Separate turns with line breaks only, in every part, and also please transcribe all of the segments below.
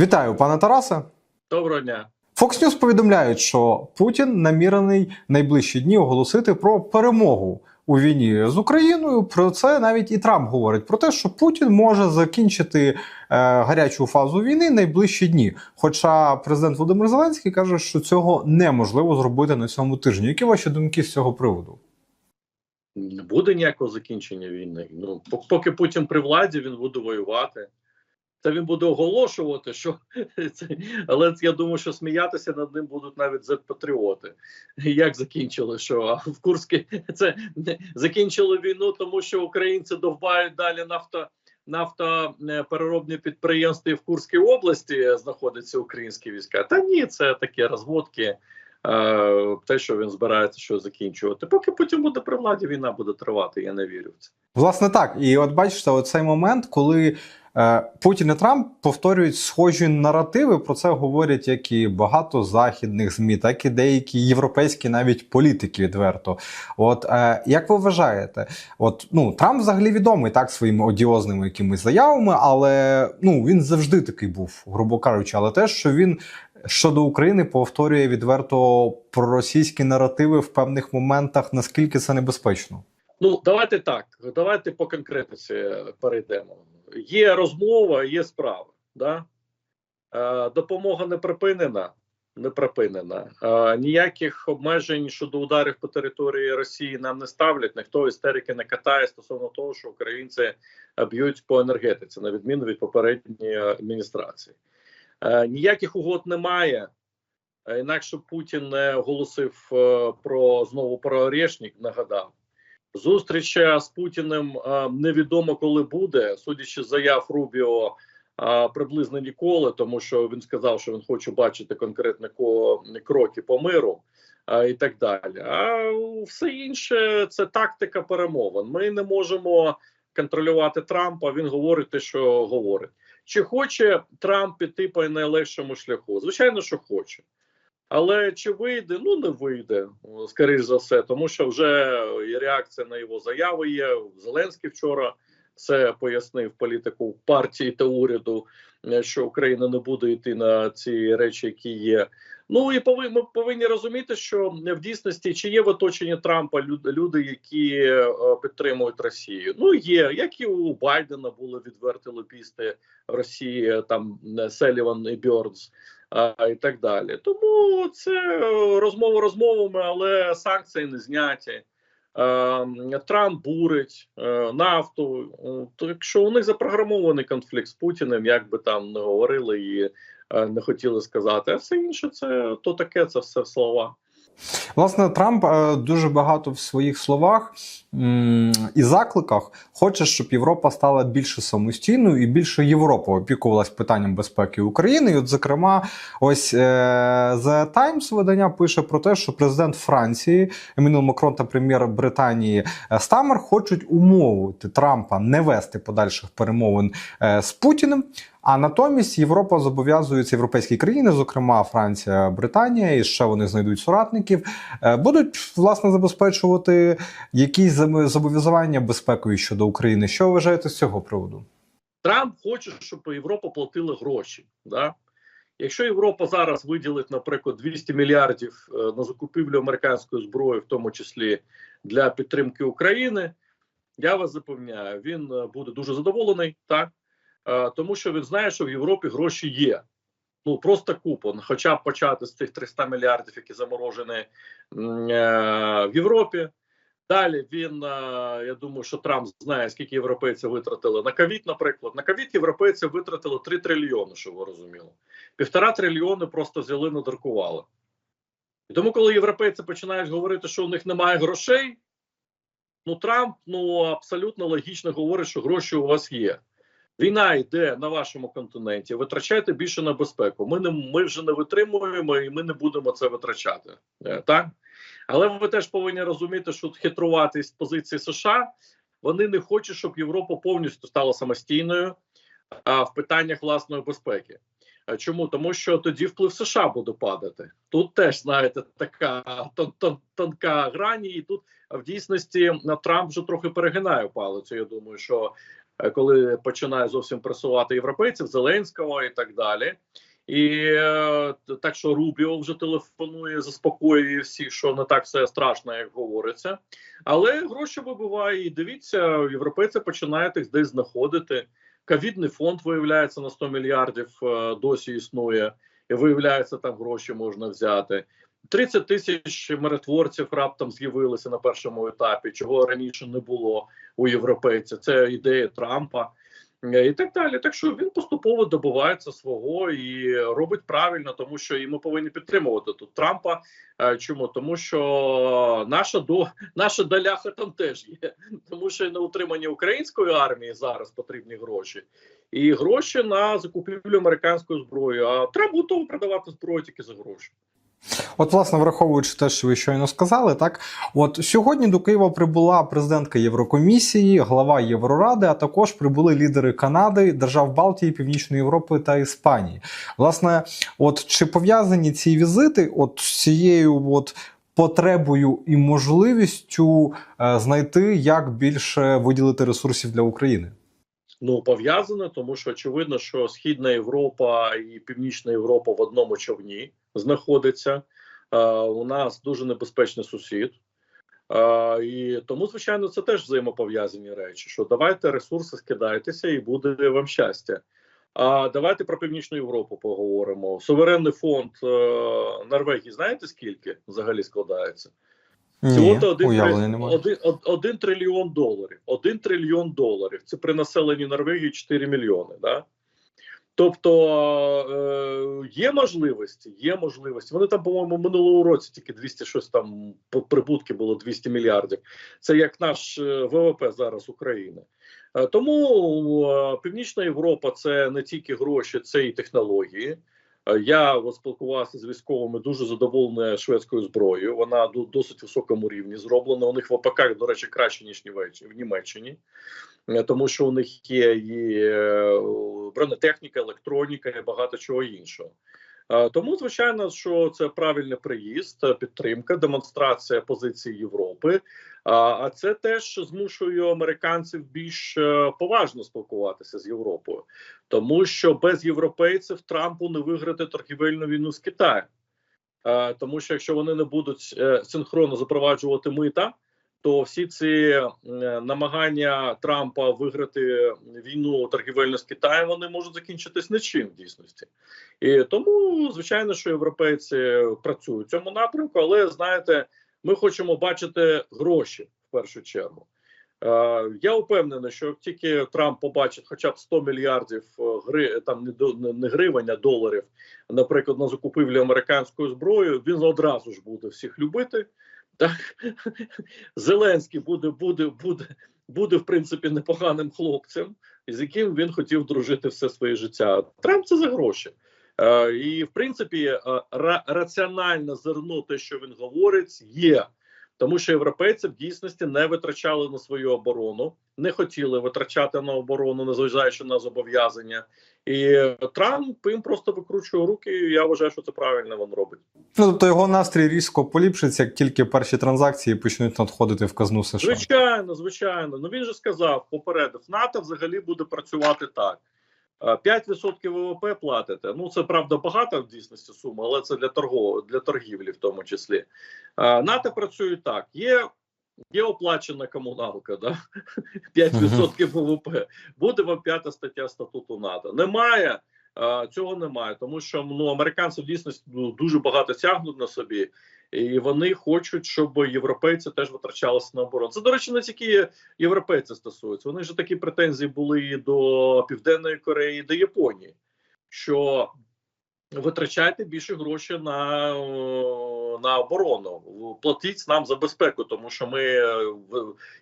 Вітаю, пане Тарасе.
Доброго дня.
Fox News повідомляють, що Путін намірений найближчі дні оголосити про перемогу у війні з Україною. Про це навіть і Трамп говорить про те, що Путін може закінчити е, гарячу фазу війни найближчі дні. Хоча президент Володимир Зеленський каже, що цього неможливо зробити на цьому тижні. Які ваші думки з цього приводу?
Не буде ніякого закінчення війни. Ну поки Путін при владі, він буде воювати. Це він буде оголошувати, що це, але я думаю, що сміятися над ним будуть навіть зет-патріоти. Як закінчили, що в Курській це закінчили війну, тому що українці довбають далі нафто нафтопереробні підприємства і в Курській області знаходяться українські війська. Та ні, це такі розводки. е, Те, що він збирається що закінчувати, поки Путін буде при владі, війна буде тривати. Я не вірю в це.
Власне так, і от бачите, оцей момент, коли е, Путін і Трамп повторюють схожі наративи. Про це говорять як і багато західних змі, так і деякі європейські навіть політики відверто. От е, як ви вважаєте, от ну Трамп взагалі відомий так своїми одіозними якимись заявами, але ну він завжди такий був, грубо кажучи, але те, що він. Щодо України повторює відверто проросійські наративи в певних моментах, наскільки це небезпечно.
Ну давайте так. Давайте по конкретиці перейдемо. Є розмова, є справа. Да? Е, допомога не припинена. Не припинена. Е, ніяких обмежень щодо ударів по території Росії нам не ставлять. Ніхто істерики не катає стосовно того, що українці б'ють по енергетиці, на відміну від попередньої адміністрації. Е, ніяких угод немає. Інакше Путін не оголосив про знову про Орешник, нагадав. Зустріч з Путіним е, невідомо коли буде, судячи з заяв Рубіо, е, приблизно ніколи, тому що він сказав, що він хоче бачити конкретні ко- кроки по миру е, і так далі. А все інше це тактика перемовин. Ми не можемо контролювати Трампа. Він говорить те, що говорить. Чи хоче Трамп піти по найлегшому шляху? Звичайно, що хоче. Але чи вийде? Ну не вийде, скоріш за все, тому що вже і реакція на його заяви є. Зеленський вчора це пояснив політику партії та уряду, е, що Україна не буде йти на ці речі, які є. Ну і повинні ми повинні розуміти, що в дійсності чи є в оточенні Трампа люди, які е, підтримують Росію. Ну є, як і у Байдена були відверті лобісти Росії, там е, Селіван і Бьордс а, і так далі. Тому це розмова розмовами, але санкції не зняті. Е, Трамп бурить е, нафту. Так що у них запрограмований конфлікт з Путіним, як би там не говорили і е, не хотіли сказати, а все інше це то таке, це все слова.
Власне, Трамп е, дуже багато в своїх словах і закликах хоче, щоб Європа стала більше самостійною і більше Європа опікувалась питанням безпеки України. І, от, зокрема, ось е, The Times видання пише про те, що президент Франції Еммануель Макрон та прем'єр Британії е, Стамер хочуть умовити Трампа не вести подальших перемовин з Путіним. А натомість Європа зобов'язується європейські країни, зокрема Франція, Британія, і ще вони знайдуть соратників, е, будуть власне забезпечувати якісь зобов'язання безпекою щодо України. Що ви вважаєте з цього приводу?
Трамп хоче, щоб Європа платила гроші. Да? Якщо Європа зараз виділить, наприклад, 200 мільярдів е, на закупівлю американської зброї, в тому числі для підтримки України, я вас запевняю, він е, буде дуже задоволений, так тому що він знає, що в Європі гроші є. Ну просто купон, хоча б почати з тих 300 мільярдів, які заморожені е, в Європі. Далі він, е, я думаю, що Трамп знає, скільки європейці витратили на ковід, наприклад. На ковід європейці витратили 3 трильйони, щоб ви розуміли. Півтора трильйони просто взяли, надрукували. І тому, коли європейці починають говорити, що у них немає грошей, ну Трамп ну абсолютно логічно говорить, що гроші у вас є. Війна йде на вашому континенті. Витрачайте більше на безпеку. Ми не ми вже не витримуємо і ми не будемо це витрачати. Е, Так але ви теж повинні розуміти, що хитрувати з позиції США вони не хочуть, щоб Європа повністю стала самостійною а, в питаннях власної безпеки. Чому? Тому що тоді вплив США буде падати. Тут теж знаєте така тон, тон, тонка грані, і тут в дійсності Трамп вже трохи перегинає палицю. Я думаю, що е, коли починає зовсім пресувати європейців, Зеленського і так далі. І е, так що Рубіо вже телефонує, заспокоює всіх, що не так все страшно, як говориться. Але гроші вибиває. І дивіться, європейці починають їх десь знаходити. Ковідний фонд виявляється на 100 мільярдів е, досі існує, і виявляється, там гроші можна взяти. 30 тисяч миротворців раптом з'явилися на першому етапі, чого раніше не було у європейців. Це ідея Трампа е, і так далі. Так що він поступово добувається свого і робить правильно, тому що і ми повинні підтримувати тут Трампа. Е, Чому тому, що наша до наша доляха там теж є, тому що на утримання української армії зараз потрібні гроші, і гроші на закупівлю американської зброї. А Трамп готовий продавати зброю тільки за гроші.
От, власне, враховуючи те, що ви щойно сказали, так от сьогодні до Києва прибула президентка Єврокомісії, глава Євроради, а також прибули лідери Канади, держав Балтії, Північної Європи та Іспанії. Власне, от чи пов'язані ці візити от з цією от потребою і можливістю е, знайти, як більше виділити ресурсів для України?
Ну пов'язане, тому що очевидно, що Східна Європа і Північна Європа в одному човні знаходиться. У нас дуже небезпечний сусід. І тому, звичайно, це теж взаємопов'язані речі. Що давайте ресурси скидайтеся, і буде вам щастя. А давайте про північну Європу поговоримо. Суверенний фонд е, Норвегії. Знаєте скільки взагалі складається?
Ні,
один, один, один трильйон доларів. Один трильйон доларів. Це при населенні Норвегії 4 мільйони. Да? Тобто е, є можливості, є можливості. Вони там, по-моєму, минулого році тільки 200 щось там прибутки було 200 мільярдів. Це як наш е, ВВП зараз України. Е, тому Північна Європа це не тільки гроші, це і технології. Е, Я спілкувався з військовими дуже задоволеною шведською зброєю. Вона до досить високому рівні зроблена. У них в АПК, до речі, краще ніж в Німеччині, Е, тому що у них є і е, бронетехніка, електроніка і багато чого іншого. Е, Тому, звичайно, що це правильний приїзд, е, підтримка, демонстрація позиції Європи. А, А це теж змушує американців більш е, поважно спілкуватися з Європою, тому що без європейців Трампу не виграти торгівельну війну з Китаєм. Е, Тому що якщо вони не будуть е, синхронно запроваджувати мита, то всі ці е, намагання Трампа виграти війну торгівельну з Китаєм вони можуть закінчитись нічим в дійсності. І тому, звичайно, що європейці працюють в цьому напрямку, але знаєте, ми хочемо бачити гроші в першу чергу. Е, я впевнений, що тільки Трамп побачить хоча б 100 мільярдів е, гри там не до не, гривень, а доларів, наприклад, на закупівлю американської зброї, він одразу ж буде всіх любити. Так Зеленський буде, буде, буде, буде в принципі непоганим хлопцем, з яким він хотів дружити все своє життя. Трамп це за гроші. Е, і в принципі, е, ра- раціональне зерно, те, що він говорить, є. Тому що європейці в дійсності не витрачали на свою оборону, не хотіли витрачати на оборону, незважаючи на зобов'язання. І Трамп їм просто викручує руки. і Я вважаю, що це правильно він робить.
Ну, тобто його настрій різко поліпшиться, як тільки перші транзакції почнуть надходити в казну США.
Звичайно, звичайно. Ну він же сказав, попередив, НАТО взагалі буде працювати так. Е, 5% ВВП платите. Ну це правда багато в дійсності сума, але це для торгов, для торгівлі, в тому числі. Е, НАТО працює так. Є, є оплачена комуналка, да? 5% ВВП. Буде вам п'ята стаття статуту НАТО. Немає. е, Цього немає, тому що ну американці в дійсності ну, дуже багато тягнуть на собі, і вони хочуть, щоб європейці теж витрачалися на оборону. Це до речі, не тільки європейці стосується. Вони ж такі претензії були і до Південної Кореї, до Японії, що витрачайте більше грошей на, на оборону, платіть нам за безпеку, тому що ми е,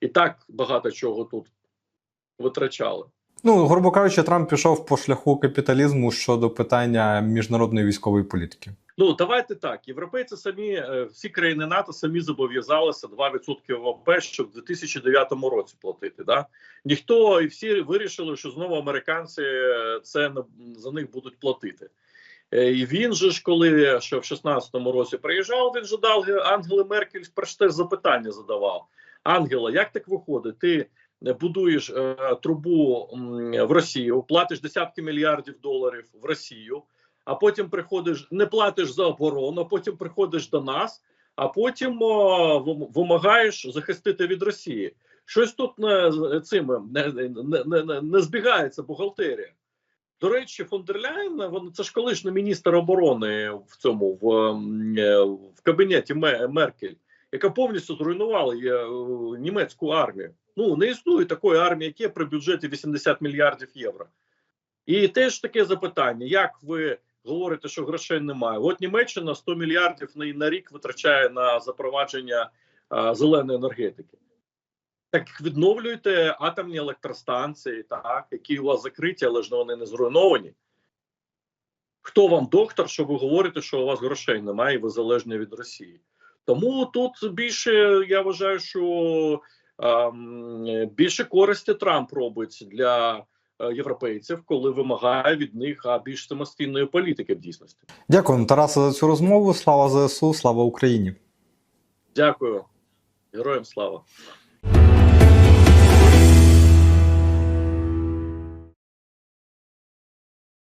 і так багато чого тут витрачали.
Ну, грубо кажучи, Трамп пішов по шляху капіталізму щодо питання міжнародної військової політики.
Ну давайте так. Європейці самі е, всі країни НАТО самі зобов'язалися 2% ВВП, щоб в 2009 році платити. Да? Ніхто і всі вирішили, що знову американці е, це за них будуть платити. Е, І він же ж, коли ще в 16-му році приїжджав, він же дав Ангели Меркель перш теж запитання задавав. Ангела, як так виходить? Ти будуєш е, трубу в Росію, платиш десятки мільярдів доларів в Росію, а потім приходиш, не платиш за оборону, а потім приходиш до нас, а потім о, вимагаєш захистити від Росії. Щось тут не з цим не, не, не, не, збігається бухгалтерія. До речі, фон дер Ляйн, вона це ж колишній міністр оборони в цьому в, ем, е, в кабінеті Меркель, яка повністю зруйнувала е, німецьку армію. Ну не існує такої армії, як є при бюджеті 80 мільярдів євро. І теж таке запитання: як ви говорите, що грошей немає? От Німеччина 100 мільярдів на, на рік витрачає на запровадження а, зеленої енергетики. Так відновлюйте атомні електростанції, так, які у вас закриті, але ж вони не зруйновані. Хто вам доктор, що ви говорите, що у вас грошей немає, і ви залежні від Росії? Тому тут більше я вважаю, що ем, більше користі Трамп робить для європейців, коли вимагає від них більш самостійної політики в дійсності.
Дякую, Тараса, за цю розмову. Слава ЗСУ, слава Україні.
Дякую, героям слава.